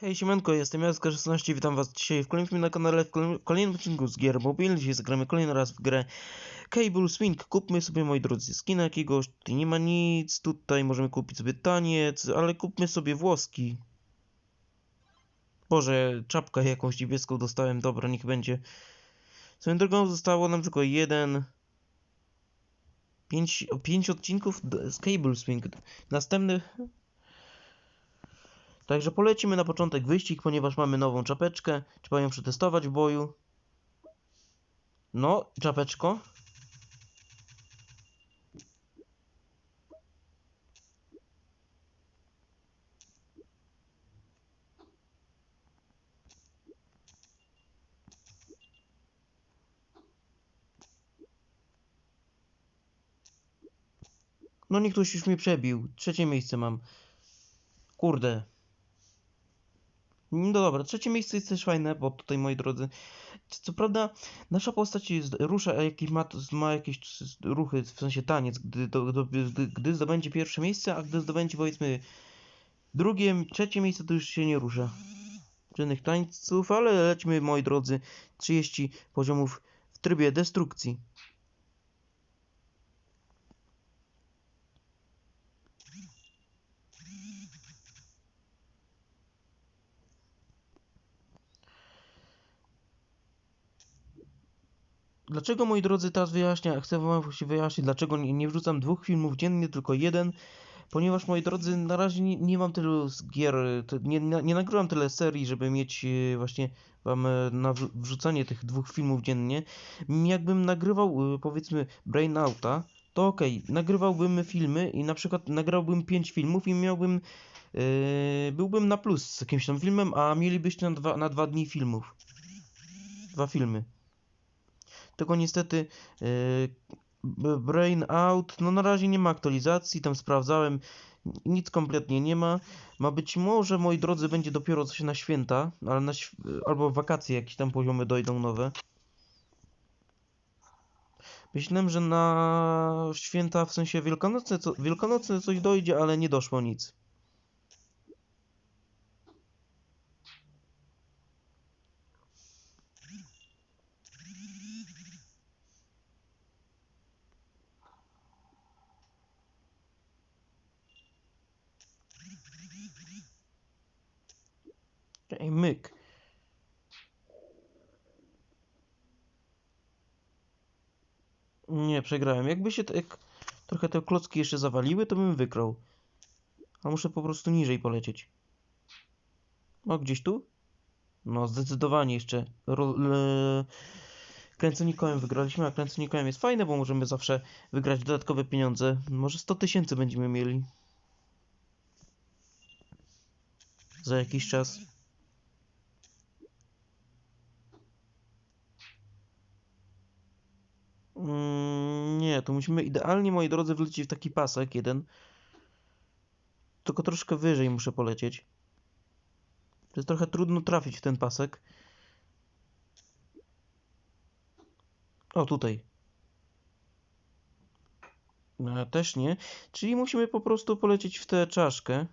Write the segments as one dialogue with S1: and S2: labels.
S1: Hej, siemanko, jestem Jaska16, witam was dzisiaj w kolejnym filmie na kanale, w kolejnym, odcinku z gier mobilnych. Dzisiaj zagramy kolejny raz w grę Cable Swing. Kupmy sobie, moi drodzy, skina jakiegoś, tutaj nie ma nic, tutaj możemy kupić sobie taniec, ale kupmy sobie włoski. Boże, czapkę jakąś niebieską dostałem, dobra, niech będzie. Swoją drogą zostało nam tylko jeden... Pięć, pięć odcinków z Cable Swing. Następny Także polecimy na początek wyścig, ponieważ mamy nową czapeczkę. Trzeba ją przetestować w boju. No, czapeczko. No ktoś już mnie przebił. Trzecie miejsce mam. Kurde. No dobra, trzecie miejsce jest też fajne, bo tutaj, moi drodzy, co prawda nasza postać jest, rusza, jakieś ma, ma jakieś ruchy, w sensie taniec, gdy, do, do, gdy, gdy zdobędzie pierwsze miejsce, a gdy zdobędzie, powiedzmy, drugie, trzecie miejsce, to już się nie rusza. Żadnych tańców, ale lećmy, moi drodzy, 30 poziomów w trybie destrukcji. Dlaczego, moi drodzy, teraz wyjaśnię, chcę wam wyjaśnić, dlaczego nie, nie wrzucam dwóch filmów dziennie, tylko jeden. Ponieważ, moi drodzy, na razie nie, nie mam tylu gier, nie, nie, nagrywam tyle serii, żeby mieć e, właśnie wam e, na wrzu- wrzucanie tych dwóch filmów dziennie. Jakbym nagrywał, e, powiedzmy, Brainouta, to okej, nagrywałbym filmy i na przykład nagrałbym pięć filmów i miałbym, e, byłbym na plus z jakimś tam filmem, a mielibyście na dwa, na dwa dni filmów. Dwa filmy. Tylko niestety yy, Brain Out, no na razie nie ma aktualizacji, tam sprawdzałem, nic kompletnie nie ma. Ma być może, moi drodzy, będzie dopiero coś na święta, ale na albo wakacje jakieś tam poziomy dojdą nowe. Myślałem, że na święta, w sensie wielkanocne, co, wielkanocne coś dojdzie, ale nie doszło nic. Ej, myk. Nie, przegrałem. Jakby się tak trochę te klocki jeszcze zawaliły, to bym wygrał. A muszę po prostu niżej polecieć. O, gdzieś tu? No, zdecydowanie jeszcze. Ro, wygraliśmy, a kręconikołem jest fajne, bo możemy zawsze wygrać dodatkowe pieniądze. Może 100 tysięcy będziemy mieli. Za jakiś czas. Mm, nie, to musimy idealnie, moi drodzy, wlecieć w taki pasek jeden. Tylko troszkę wyżej muszę polecieć. To jest trochę trudno trafić w ten pasek. O, tutaj. No, też nie. Czyli musimy po prostu polecieć w tę czaszkę.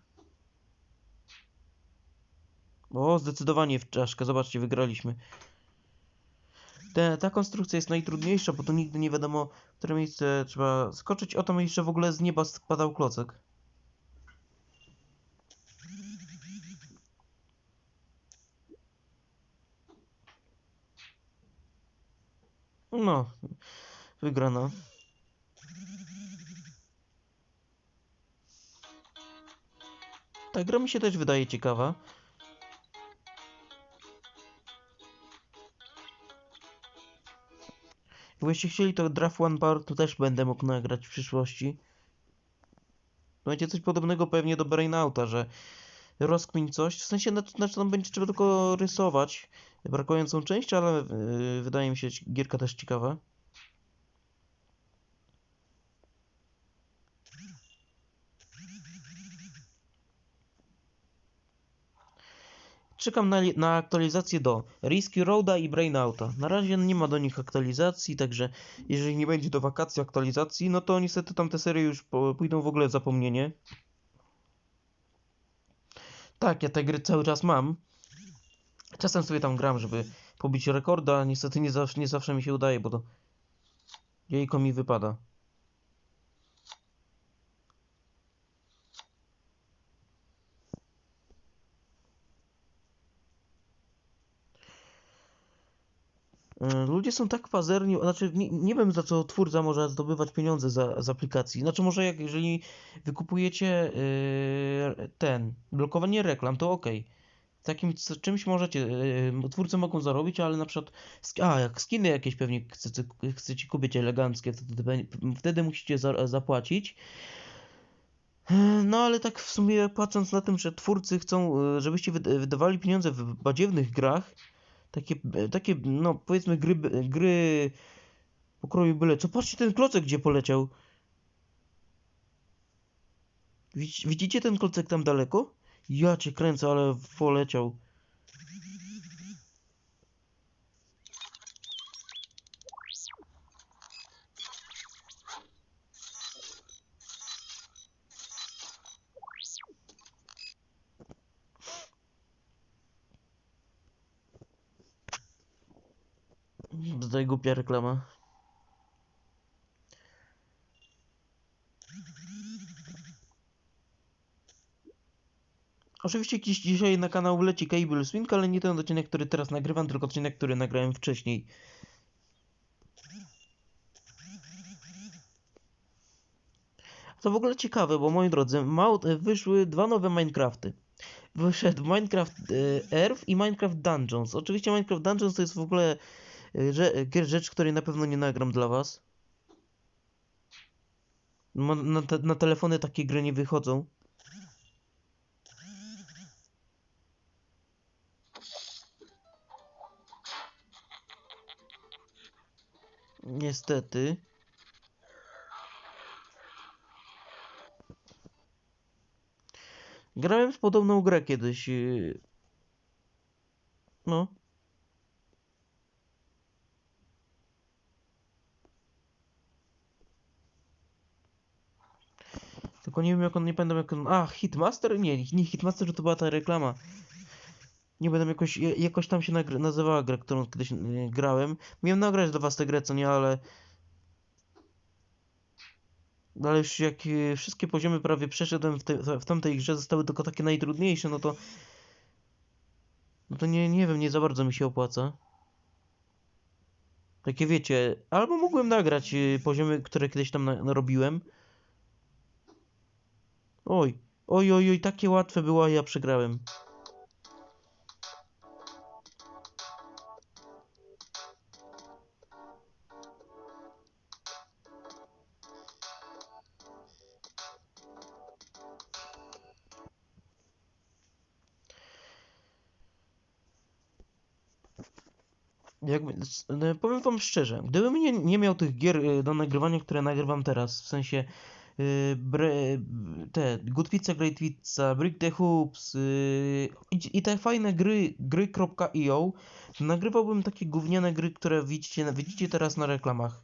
S1: O, zdecydowanie w czaszkę. Zobaczcie, wygraliśmy. Te, ta konstrukcja jest najtrudniejsza, bo to nigdy nie wiadomo, w które miejsce trzeba skoczyć. O, tam jeszcze w ogóle z nieba spadał klocek. No, wygrana. Ta gra mi się też wydaje ciekawa. Jakbyście chcieli, to Draft One Bar to też będę mógł nagrać w przyszłości. Będzie coś podobnego pewnie do Brainouta, że rozkmin coś, w sensie na- znaczy tam będzie trzeba tylko rysować brakującą część, ale yy, wydaje mi się gierka też ciekawa. Czekam na, na aktualizację do Risky Roada i Brainouta. Na razie nie ma do nich aktualizacji, także jeżeli nie będzie do wakacji aktualizacji, no to niestety tamte serie już pójdą w ogóle w zapomnienie. Tak, ja te gry cały czas mam. Czasem sobie tam gram, żeby pobić rekorda, niestety nie zawsze, nie zawsze mi się udaje, bo to jejko mi wypada. Ludzie są tak pazerni, znaczy nie, nie wiem za co twórca może zdobywać pieniądze za, z aplikacji. Znaczy może jak jeżeli wykupujecie yy, ten, blokowanie reklam, to ok. Takim czymś możecie, yy, twórcy mogą zarobić, ale na przykład, a jak skiny jakieś pewnie chcecie, chcecie kupić eleganckie, wtedy, wtedy musicie za, zapłacić. No ale tak w sumie patrząc na tym, że twórcy chcą, żebyście wyd- wydawali pieniądze w badziewnych grach, takie, e, takie, no powiedzmy gry, gry pokroju byle co. Patrzcie ten klocek gdzie poleciał. Widz- Widzicie ten klocek tam daleko? Ja cię kręcę, ale poleciał. Tutaj głupia reklama. Oczywiście dziś, dzisiaj na kanał wleci Cable Swing, ale nie ten odcinek, który teraz nagrywam, tylko odcinek, który nagrałem wcześniej. To w ogóle ciekawe, bo moi drodzy, ma, wyszły dwa nowe Minecrafty. Wyszedł Minecraft e, Earth i Minecraft Dungeons. Oczywiście Minecraft Dungeons to jest w ogóle e, rze- rzecz, której na pewno nie nagram dla was. Na, na telefony takie gry nie wychodzą. Niestety. Grałem w podobną grę kiedyś. yy. No. Tylko nie wiem jak on, nie pamiętam jak on... A, Hitmaster? Nie, nie Hitmaster to była ta reklama. Nie będę jakoś, ja- jakoś tam się nazywała gra, którą kiedyś yy, grałem. Miałem nagrać do was tę grę, co nie, ale... Ale już jak yy, wszystkie poziomy prawie przeszedłem w, te, w tamtej grze, zostały tylko takie najtrudniejsze, no to... No to nie, nie wiem, nie za bardzo mi się opłaca. Takie wiecie, albo mogłem nagrać yy, poziomy, które kiedyś tam na, narobiłem. Oj, oj, oj, oj, takie łatwe było, a ja przegrałem. Jakby, no, powiem wam szczerze, gdybym nie, nie miał tych gier y, do nagrywania, które nagrywam teraz, w sensie bre, te Good Pizza, Great Pizza, Brick the Hoops y, i, i te fajne gry, gry.io, nagrywałbym takie gówniane gry, które widzicie, widzicie teraz na reklamach.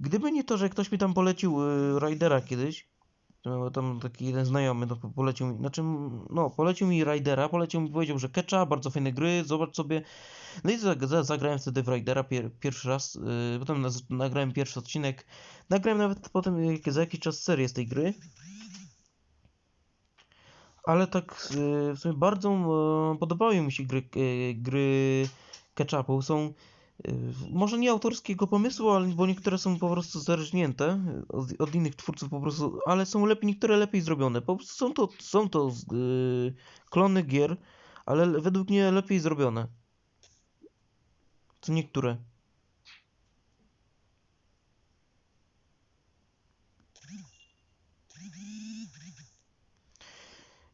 S1: Gdyby nie to, że ktoś mi tam polecił y, Ridera kiedyś, to tam taki jeden znajomy po- polecił mi, znaczy, no, polecił mi Ridera, polecił mi, powiedział, że Ketcha, bardzo fajne gry, zobacz sobie. No i zag- za- zagrałem wtedy w Ridera pier, pierwszy raz, yy, potem nagrałem pierwszy odcinek, nagrałem nawet potem jak- za jakiś czas serię z tej gry. Ale tak yy, w sumie bardzo yy, podobały mi się gry, yy, gry Ketchupu, są może nie autorskiego pomysłu, ale bo niektóre są po prostu zerżnięte od, od innych twórców po prostu, ale są lepiej, niektóre lepiej zrobione. Po prostu są to, są to yy, klony gier, ale le- według mnie lepiej zrobione. Co niektóre.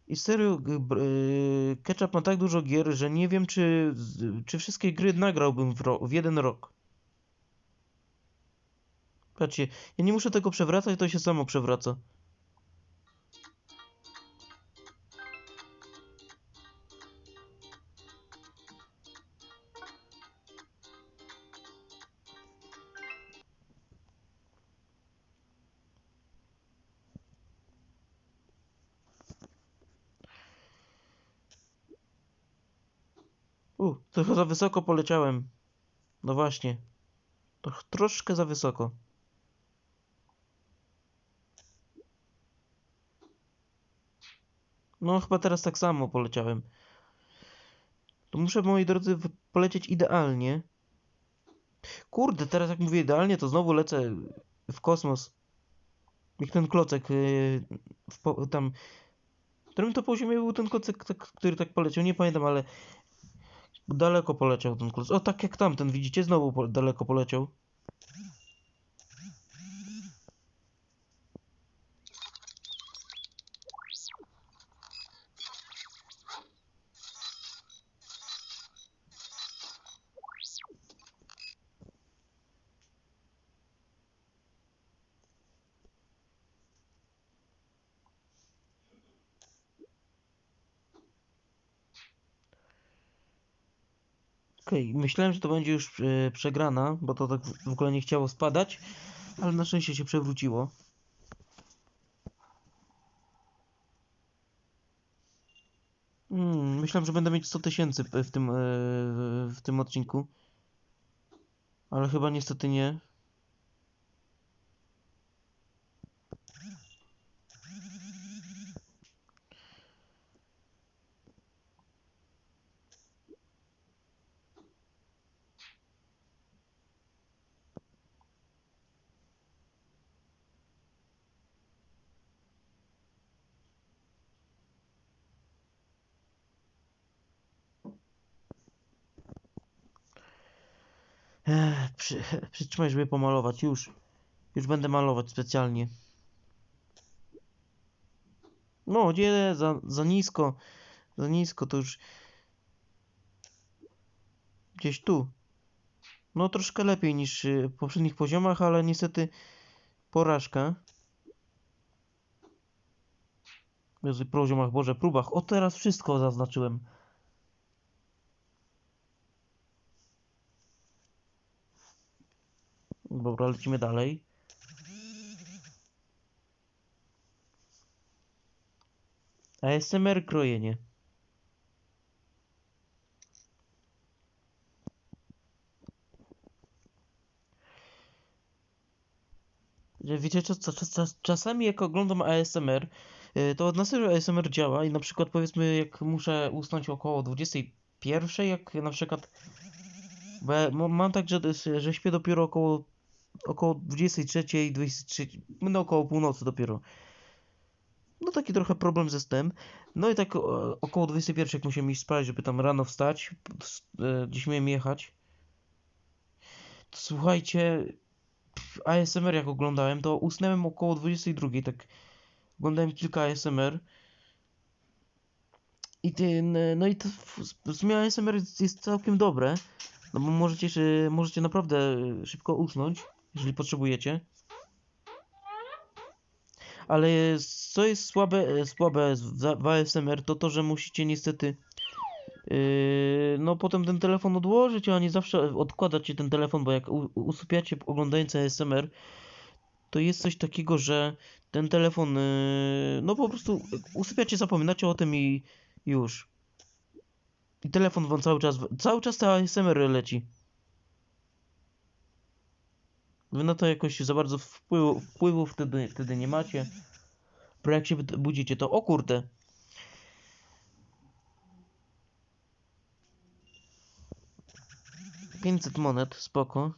S1: I serio, yy, Ketchup ma tak dużo gier, że nie wiem, czy, czy wszystkie gry nagrałbym w, w jeden rok. Patrzcie, ja nie muszę tego przewracać, to się samo przewraca. Trochę za wysoko poleciałem. No właśnie. To troszkę za wysoko. No, chyba teraz tak samo poleciałem. To muszę, moi drodzy, polecieć idealnie. Kurde, teraz jak mówię idealnie, to znowu lecę w kosmos. Jak ten klocek yy, w tam... W którym to poziomie był ten klocek, tak, który tak poleciał? Nie pamiętam, ale daleko poleciał ten klocek. O, tak jak tamten, widzicie? Znowu po, daleko poleciał. Okej, myślałem, że to będzie już e, przegrana, bo to tak w w ogóle nie chciało spadać, ale na szczęście się przewróciło. Hmm, myślałem, że będę mieć 100 tysięcy w tym, e, w tym odcinku, ale chyba niestety nie. Ech, przy, przytrzymaj, żeby pomalować. Już. Już będę malować specjalnie. No, nie, za, za nisko. Za nisko to już. Gdzieś tu. No, troszkę lepiej niż y, w poprzednich poziomach, ale niestety porażka. Jezu, poziomach, Boże, próbach. O, teraz wszystko zaznaczyłem. Dobra, lecimy dalej. ASMR krojenie. Wiecie, czas, czas, czas, czasami jak oglądam ASMR, y, to na serio ASMR działa i na przykład powiedzmy jak muszę usnąć około 21, jak na przykład bo mam tak, że, że śpię dopiero około około 23, 23, no około północy dopiero. No taki trochę problem ze snem. No i tak o, około 21 jak musiałem iść spać, żeby tam rano wstać, e, gdzieś miałem jechać. To słuchajcie, ASMR jak oglądałem, to usnąłem około 22, tak oglądałem kilka ASMR. I ten, e, no i to w sumie ASMR jest, całkiem dobre, no bo możecie, możecie naprawdę e, szybko usnąć, jeżeli potrzebujecie. Ale co jest słabe, e, słabe w ASMR, to to, że musicie niestety yy, no potem ten telefon odłożyć, a nie zawsze odkładacie ten telefon, bo jak usypiacie oglądając ASMR, to jest coś takiego, że ten telefon, yy, no po prostu usypiacie, zapominacie o tym i już. I telefon wam cały czas, cały czas ta ASMR leci. Wy na to jakoś za bardzo wpływu, wpływu wtedy, wtedy nie macie. Bo jak się bud- budzicie, to o kurde. Pięćset monet, spoko.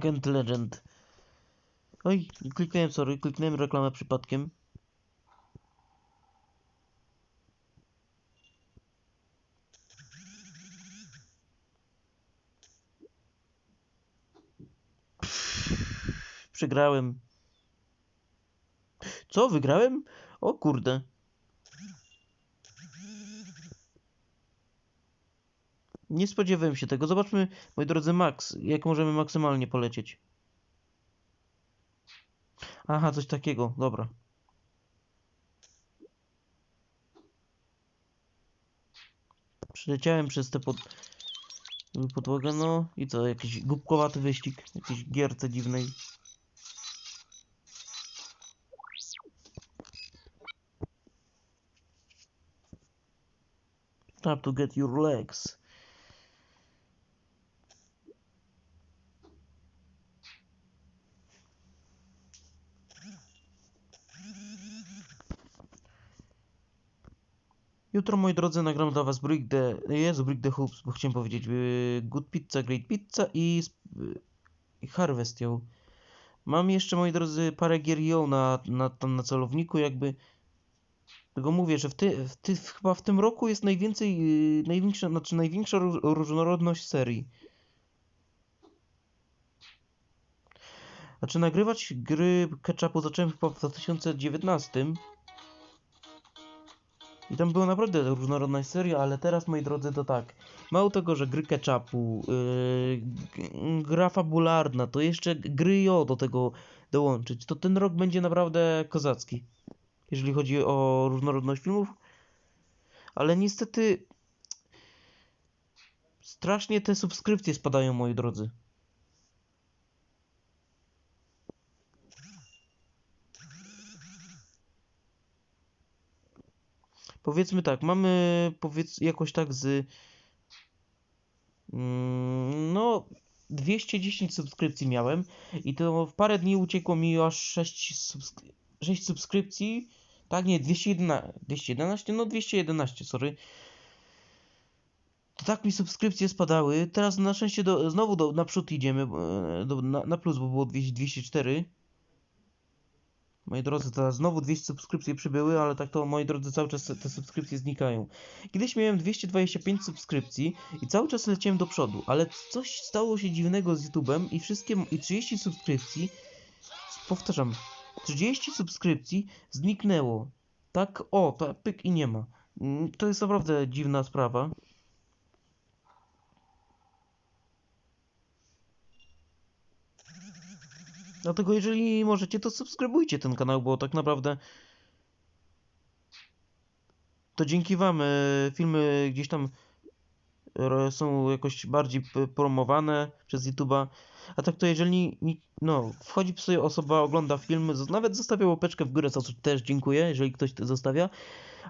S1: Agent Legend. Oj, kliknąłem, sorry, kliknąłem reklamę przypadkiem. Przegrałem. Co, wygrałem? O kurde. Nie spodziewałem się tego. Zobaczmy, moi drodzy, max. Jak możemy maksymalnie polecieć. Aha, coś takiego, dobra. Przyleciałem przez tę pod... podłogę, no i co, jakiś głupkowaty wyścig, jakiejś gierce dziwnej. Time to get your legs. Jutro, moi drodzy, nagram dla was Brick the... Jezu, Brick the Hoops, bo chciałem powiedzieć yy, Good Pizza, Great Pizza i, i Harvest ją. Mam jeszcze, moi drodzy, parę gier ją na, na, tam na celowniku, jakby... Tego mówię, że w ty, w ty, chyba w tym roku jest najwięcej, yy, największa, znaczy największa ró- różnorodność serii. Znaczy nagrywać gry Ketchupu zacząłem chyba w 2019. I tam była naprawdę różnorodna seria, ale teraz, moi drodzy, to tak. Mało tego, że gry Ketchupu, yy, gra fabularna, to jeszcze gry JO do tego dołączyć. To ten rok będzie naprawdę kozacki, jeżeli chodzi o różnorodność filmów. Ale niestety strasznie te subskrypcje spadają, moi drodzy. Powiedzmy tak, mamy powiedz jakoś tak z mm, no 210 subskrypcji miałem i to w parę dni uciekło mi aż 6, subsk 6 subskrypcji. Tak, nie, 211, 211, no 211, sorry. To tak mi subskrypcje spadały. Teraz na szczęście do, znowu do, naprzód idziemy, e, do, na, na plus, bo było 200, 204. Moi drodzy, teraz znowu 200 subskrypcji przybyły, ale tak to, moi drodzy, cały czas te subskrypcje znikają. Kiedyś miałem 225 subskrypcji i cały czas leciałem do przodu, ale coś stało się dziwnego z YouTube'em i wszystkie, i 30 subskrypcji, powtarzam, 30 subskrypcji zniknęło. Tak, o, to pyk i nie ma. Mm, To jest naprawdę dziwna sprawa. Dlatego jeżeli możecie, to subskrybujcie ten kanał, bo tak naprawdę to dzięki wam e, filmy gdzieś tam są jakoś bardziej promowane przez YouTube'a. A tak to jeżeli no, wchodzi sobie osoba, ogląda film, nawet zostawia łapeczkę w górę, za co też dziękuję, jeżeli ktoś to zostawia,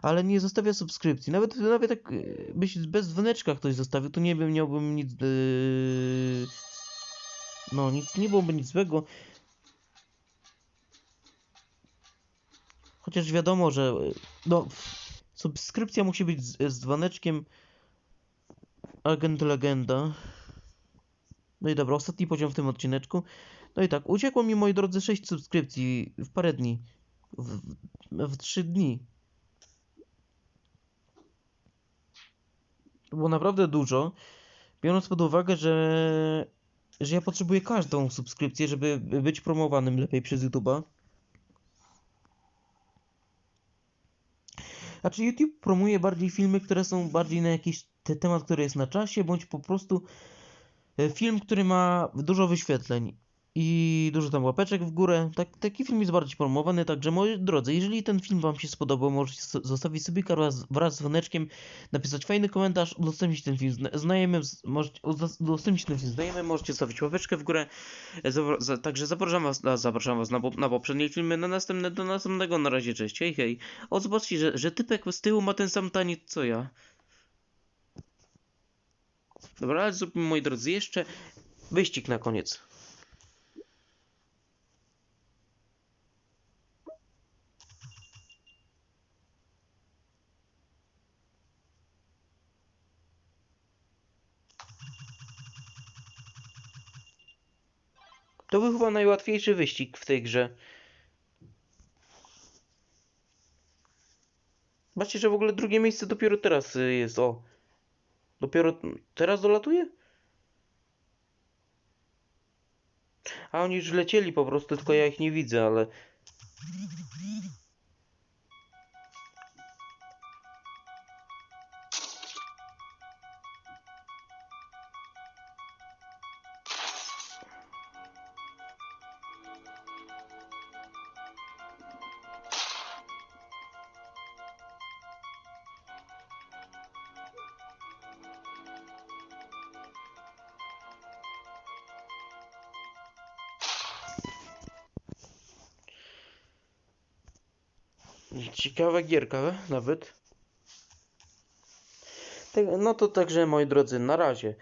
S1: ale nie zostawia subskrypcji. Nawet, nawet tak e, byś bez dzwoneczka ktoś zostawił, to nie bym miałbym nic. Yy... No, nic, nie byłoby nic złego. Chociaż wiadomo, że y, no, subskrypcja musi być z, z dzwoneczkiem Agent Legenda. No i dobra, ostatni poziom w tym odcineczku. No i tak, uciekło mi, moi drodzy, 6 subskrypcji w parę dni. W, w 3 dni. To było naprawdę dużo. Biorąc pod uwagę, że, że ja potrzebuję każdą subskrypcję, żeby być promowanym lepiej przez YouTube'a. Znaczy YouTube promuje bardziej filmy, które są bardziej na jakiś te temat, który jest na czasie, bądź po prostu e, film, który ma dużo wyświetleń i dużo tam łapeczek w górę. Tak, taki film jest bardziej promowany, także moi drodzy, jeżeli ten film wam się spodobał, możecie zostawić sobie wraz, wraz z dzwoneczkiem, napisać fajny komentarz, udostępnić ten film zna- znajomym, możecie ten film znajomym, możecie zostawić łapeczkę w górę. Za, także zapraszam was, na, zapraszam was na, na poprzednie filmy, na następne, do następnego, na razie, cześć, hej, hej. O, zobaczcie, że, że typek z tyłu ma ten sam taniec co ja. Dobra, ale zróbmy, moi drodzy, jeszcze wyścig na koniec. To był najłatwiejszy wyścig w tej grze. Zobaczcie, że w ogóle drugie miejsce dopiero teraz y, jest, o. Dopiero teraz dolatuje? A oni już lecieli po prostu, tylko ja ich nie widzę, ale... Ciekawa gierka nawet. Tak, no to także moi drodzy, na razie.